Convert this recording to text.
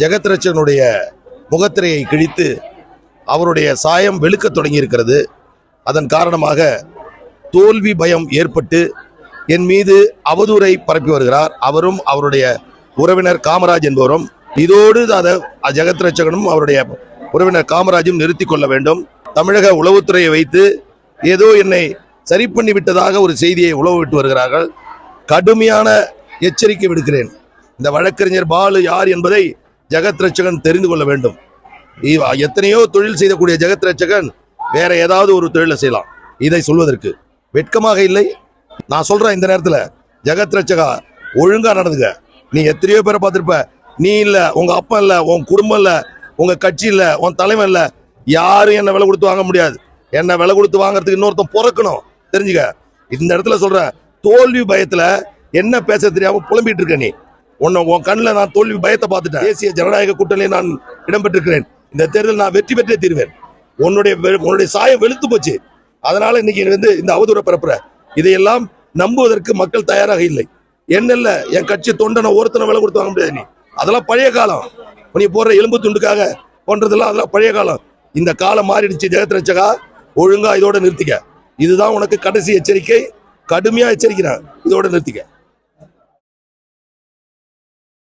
ஜெகத்ரட்சனுடைய முகத்திரையை கிழித்து அவருடைய சாயம் வெளுக்கத் தொடங்கி இருக்கிறது அதன் காரணமாக தோல்வி பயம் ஏற்பட்டு என் மீது அவதூறை பரப்பி வருகிறார். அவரும் அவருடைய உறவினர் காமராஜ் என்பவரும் இதோடு அதை ஜெகத்ரட்சகனும் அவருடைய உறவினர் காமராஜும் நிறுத்தி கொள்ள வேண்டும். தமிழக உளவுத்துறையை வைத்து ஏதோ என்னை சரி பண்ணி விட்டதாக ஒரு செய்தியை உளவு விட்டு வருகிறார்கள். கடுமையான எச்சரிக்கை விடுக்கிறேன். இந்த வழக்கறிஞர் பாலு யார் என்பதை ஜெகத் ரட்சகன் தெரிந்து கொள்ள வேண்டும். எத்தனையோ தொழில் செய்யக்கூடிய ஜெகத் ரட்சகன் வேற ஏதாவது ஒரு தொழிலை செய்யலாம். இதை சொல்வதற்கு வெட்கமாக இல்லை. நான் சொல்றேன் இந்த நேரத்தில் ஜெகத் ரட்சகா ஒழுங்கா நடந்துங்க நீ எத்தனையோ பேரை பார்த்துருப்ப. நீ இல்லை உங்க அப்பா இல்லை உன் குடும்பம் இல்லை உங்க கட்சி இல்லை உன் தலைமை இல்லை. யாரும் என்ன விலை கொடுத்து வாங்க முடியாது. என்ன விலை கொடுத்து வாங்குறதுக்கு இன்னொருத்தன் பிறக்கணும். தெரிஞ்சுக்க. இந்த இடத்துல சொல்கிறேன் தோல்வி பயத்துல என்ன பேச தெரியாம புலம்பிட்டு இருக்க நீ. உன்னை உன் கண்ணில் நான் தோல்வி பயத்தை பார்த்துட்டேன். தேசிய ஜனநாயக கூட்டணியில் நான் இடம்பெற்றிருக்கிறேன். இந்த தேர்தல் நான் வெற்றி பெற்றே தீர்வேன். உன்னுடைய வெ- உன்னுடைய சாயம் வெளுத்து போச்சு. அதனால இன்னைக்கு வந்து இந்த அவதூற பரப்புற. இதையெல்லாம் நம்புவதற்கு மக்கள் தயாராக இல்லை. என்னல்ல என் கட்சி தொண்டனை ஒருத்தனை விலை கொடுத்து வாங்க முடியாது நீ. அதெல்லாம் பழைய காலம். நீ போடுற எலும்பு துண்டுக்காக பண்றதெல்லாம் அதெல்லாம் பழைய காலம். இந்த காலம் மாறிடுச்சு ஜெகத் ரட்சகா ஒழுங்கா இதோட நிறுத்திக்க. இதுதான் உனக்கு கடைசி எச்சரிக்கை. கடுமையா எச்சரிக்கிறேன். இதோட நிறுத்திக்க.